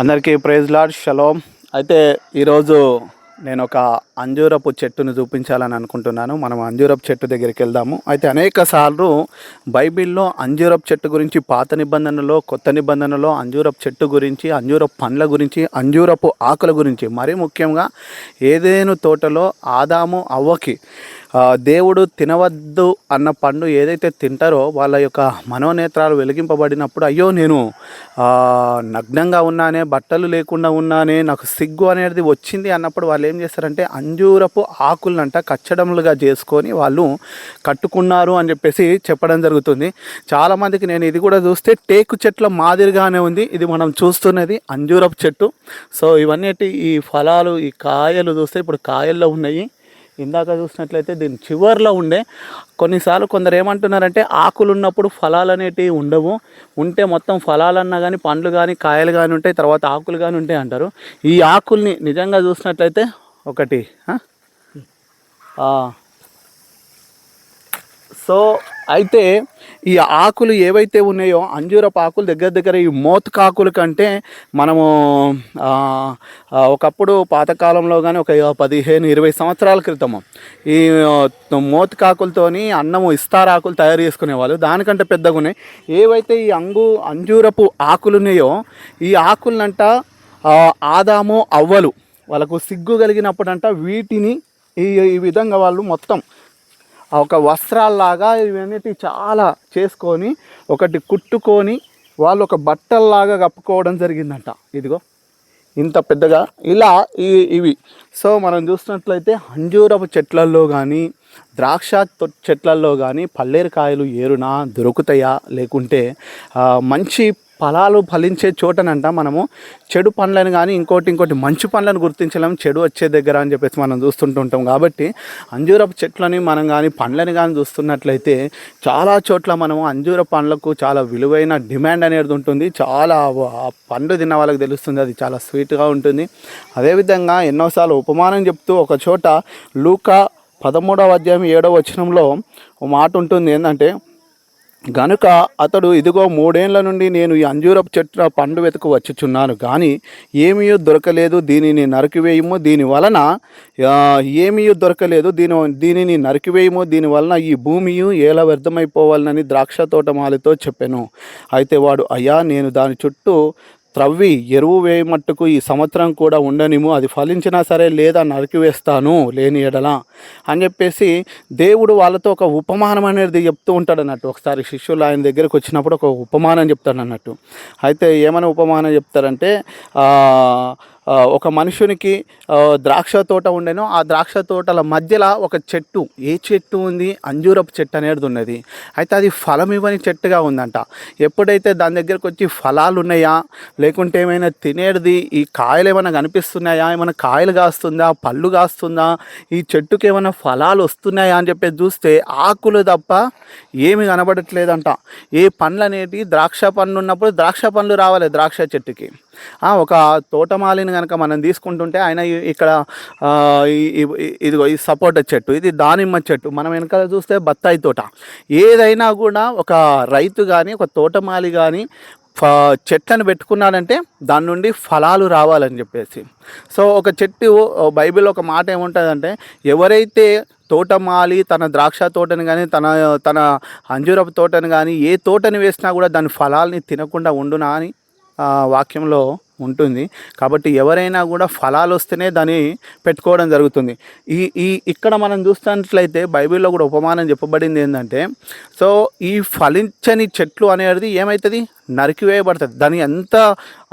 అందరికీ praise lord shalom అయితే ఈరోజు నేను ఒక అంజూరపు చెట్టును చూపించాలని అనుకుంటున్నాను. మనం అంజూరపు చెట్టు దగ్గరికి వెళ్దాము. అయితే అనేక సార్లు బైబిల్లో అంజూరపు చెట్టు గురించి పాత నిబంధనలో కొత్త నిబంధనలో అంజూరపు చెట్టు గురించి అంజూరపు పండ్ల గురించి అంజూరపు ఆకుల గురించి మరీ ముఖ్యంగా ఏదేను తోటలో ఆదాము అవ్వకి దేవుడు తినవద్దు అన్న పండు ఏదైతే తింటారో వాళ్ళ యొక్క మనోనేత్రాలు వెలిగింపబడినప్పుడు అయ్యో నేను నగ్నంగా ఉన్నానే బట్టలు లేకుండా ఉన్నానే నాకు సిగ్గు అనేది వచ్చింది అన్నప్పుడు వాళ్ళు ఏం చేస్తారంటే అంజూరపు ఆకులనంట కచ్చడములుగా చేసుకొని వాళ్ళు కట్టుకున్నారు అని చెప్పేసి చెప్పడం జరుగుతుంది. చాలామందికి నేను ఇది కూడా చూస్తే టేకు చెట్ల మాదిరిగానే ఉంది. ఇది మనం చూస్తున్నది అంజూరపు చెట్టు. సో ఇవన్నీ ఈ ఫలాలు ఈ కాయలు చూస్తే ఇప్పుడు కాయల్లో ఉన్నాయి. ఇందాక చూసినట్లయితే దీని చివర్లో ఉండే కొన్నిసార్లు కొందరు ఏమంటున్నారంటే ఆకులు ఉన్నప్పుడు ఫలాలు అనేటివి ఉండవు. ఉంటే మొత్తం ఫలాలన్నా కానీ పండ్లు కానీ కాయలు కానీ ఉంటాయి తర్వాత ఆకులు కానీ ఉంటాయి అంటారు. ఈ ఆకుల్ని నిజంగా చూసినట్లయితే ఒకటి సో అయితే ఈ ఆకులు ఏవైతే ఉన్నాయో అంజూరపు ఆకులు దగ్గర దగ్గర ఈ మోతకాకుల కంటే మనము ఒకప్పుడు పాతకాలంలో కానీ ఒక పదిహేను ఇరవై సంవత్సరాల క్రితము ఈ ఆ, అన్నము ఇస్తారాకులు తయారు చేసుకునేవాళ్ళు. దానికంటే పెద్దగా ఉన్నాయి. ఏవైతే ఈ అంగు అంజూరపు ఆకులు ఉన్నాయో ఈ ఆకులనంట ఆదాము అవ్వలు. వాళ్ళకు సిగ్గు కలిగినప్పుడంట వీటిని ఈ ఈ విధంగా వాళ్ళు మొత్తం ఒక వస్త్రాల్లాగా ఇవన్నిటి చాలా చేసుకొని ఒకటి కుట్టుకొని వాళ్ళు ఒక బట్టల్లాగా కప్పుకోవడం జరిగిందంట. ఇదిగో ఇంత పెద్దగా. ఇలా ఇవి ఇవి. సో మనం చూసినట్లయితే అంజూరపు చెట్లల్లో కానీ ద్రాక్ష తొ- చెట్లల్లో కానీ పల్లేరుకాయలు ఏరునా దొరుకుతాయా లేకుంటే మంచి ఫలాలు ఫలించే చోటనంట మనము. చెడు పండ్లను కానీ ఇంకోటి ఇంకోటి మంచి పండ్లను గుర్తించలేము చెడు వచ్చే దగ్గర అని చెప్పేసి మనం చూస్తుంటుంటాం. కాబట్టి అంజూరపు చెట్లని మనం కానీ పండ్లను కానీ చూస్తున్నట్లయితే చాలా చోట్ల మనము అంజూర పండ్లకు చాలా విలువైన డిమాండ్ అనేది ఉంటుంది. చాలా పండ్లు తిన్న వాళ్ళకి తెలుస్తుంది. అది చాలా స్వీట్గా ఉంటుంది. అదేవిధంగా ఎన్నోసార్లు ఉపమానం చెప్తూ ఒక చోట లూకా పదమూడవ అధ్యాయం ఏడవ వచనంలో ఒక మాట ఉంటుంది. ఏంటంటే గనుక అతడు ఇదిగో మూడేండ్ల నుండి నేను ఈ అంజూరపు చెట్ల పండు వెతుకు వచ్చుచున్నాను. కానీ ఏమీ దొరకలేదు దీనిని నరికివేయము. దీని వలన ఏమీ దొరకలేదు దీని దీనిని నరికివేయము. దీని వలన ఈ భూమియు ఎలా వ్యర్థమైపోవాలని ద్రాక్ష తోటమాలితో చెప్పాను. అయితే వాడు అయ్యా నేను దాని చుట్టూ త్రవ్వి ఎరువు వేయమట్టుకు ఈ సంవత్సరం కూడా ఉండనిము అది ఫలించినా సరే లేదా నరికివేస్తాను లేని ఎడలా అని చెప్పేసి దేవుడు వాళ్ళతో ఒక ఉపమానం అనేది చెప్తూ ఉంటాడు అన్నట్టు. ఒకసారి శిష్యులు ఆయన దగ్గరకు వచ్చినప్పుడు ఒక ఉపమానం చెప్తాడు అన్నట్టు. అయితే ఏమైనా ఉపమానం చెప్తారంటే ఒక మనుషునికి ద్రాక్ష తోట ఉండేనో ఆ ద్రాక్ష తోటల మధ్యలో ఒక చెట్టు ఏ చెట్టు ఉంది? అంజూరపు చెట్టు అనేది ఉన్నది. అయితే అది ఫలం ఇవ్వని చెట్టుగా ఉందంట. ఎప్పుడైతే దాని దగ్గరకు వచ్చి ఫలాలు ఉన్నాయా? లేకుంటే ఏమైనా తినేది ఈ కాయలు ఏమైనా కనిపిస్తున్నాయా? ఏమైనా కాయలు కాస్తుందా? పళ్ళు కాస్తుందా? ఈ చెట్టుకి ఏమైనా ఫలాలు వస్తున్నాయా అని చెప్పి చూస్తే ఆకులు తప్ప ఏమి కనబడట్లేదంట. ఏ పండ్లు అనేటివి ద్రాక్ష పండ్లు ఉన్నప్పుడు ద్రాక్ష పండ్లు రావాలి ద్రాక్ష చెట్టుకి. ఒక తోటమాలిని కనుక మనం తీసుకుంటుంటే ఆయన ఇక్కడ ఇదిగో ఈ సపోటా చెట్టు ఇది దానిమ్మ చెట్టు. మనం వెనకాల చూస్తే బత్తాయి తోట. ఏదైనా కూడా ఒక రైతు కానీ ఒక తోటమాలి కానీ ఫ చెట్లను పెట్టుకున్నాడంటే దాని నుండి ఫలాలు రావాలని చెప్పేసి. సో ఒక చెట్టు బైబిల్ ఒక మాట ఏముంటుందంటే ఎవరైతే తోటమాలి తన ద్రాక్ష తోటని కానీ తన తన అంజూరపు తోటని కానీ ఏ తోటని వేసినా కూడా దాని ఫలాల్ని తినకుండా ఉండునా అని వాక్యంలో ఉంటుంది. కాబట్టి ఎవరైనా కూడా ఫలాలు వస్తేనే దాన్ని పెట్టుకోవడం జరుగుతుంది. ఈ ఈ ఇక్కడ మనం చూస్తున్నట్లయితే బైబిల్లో కూడా ఉపమానం చెప్పబడింది ఏంటంటే సో ఈ ఫలించని చెట్లు అనేది ఏమవుతుంది నరికివేయబడుతుంది దాని ఎంత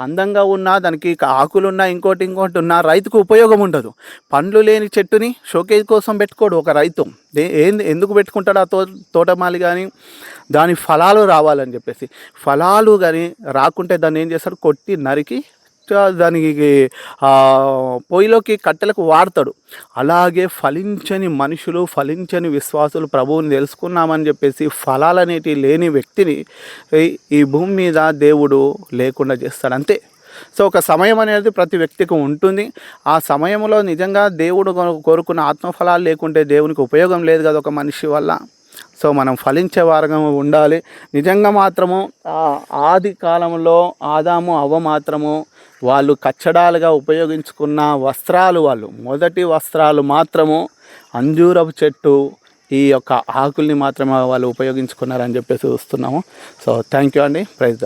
అందంగా ఉన్నా దానికి ఆకులున్నా ఇంకోటి ఇంకోటి ఉన్నా రైతుకు ఉపయోగం ఉండదు. పండ్లు లేని చెట్టుని షోకేజ్ కోసం పెట్టుకోడు ఒక రైతు. ఏంది ఎందుకు పెట్టుకుంటాడు ఆ తో తోటమాలి కానీ దాని ఫలాలు రావాలని చెప్పేసి. ఫలాలు కానీ రాకుంటే దాన్ని ఏం చేస్తాడు కొట్టి నరికి చ- దానికి పొయ్యిలోకి కట్టెలకు వాడతాడు. అలాగే ఫలించని మనుషులు ఫలించని విశ్వాసులు ప్రభువుని తెలుసుకున్నామని చెప్పేసి ఫలాలనేటి లేని వ్యక్తిని ఈ- భూమి మీద దేవుడు లేకుండా చేస్తాడు అంతే. సో ఒక సమయం అనేది ప్రతి వ్యక్తికి ఉంటుంది. ఆ సమయంలో నిజంగా దేవుడు కోరుకున్న ఆత్మఫలాలు లేకుంటే దేవునికి ఉపయోగం లేదు కదా ఒక మనిషి వల్ల. సో మనం ఫలించే వారంగా ఉండాలి. నిజంగా మాత్రము ఆది కాలంలో ఆదాము అవ్వ మాత్రము వాళ్ళు కచ్చడాలుగా ఉపయోగించుకున్న వస్త్రాలు వాళ్ళు. మొదటి వస్త్రాలు మాత్రము అంజూరపు చెట్టు ఈ యొక్క ఆకుల్ని మాత్రమే వాళ్ళు ఉపయోగించుకున్నారని చెప్పేసి చూస్తున్నాము. సో థ్యాంక్ యూ అండి. Prize the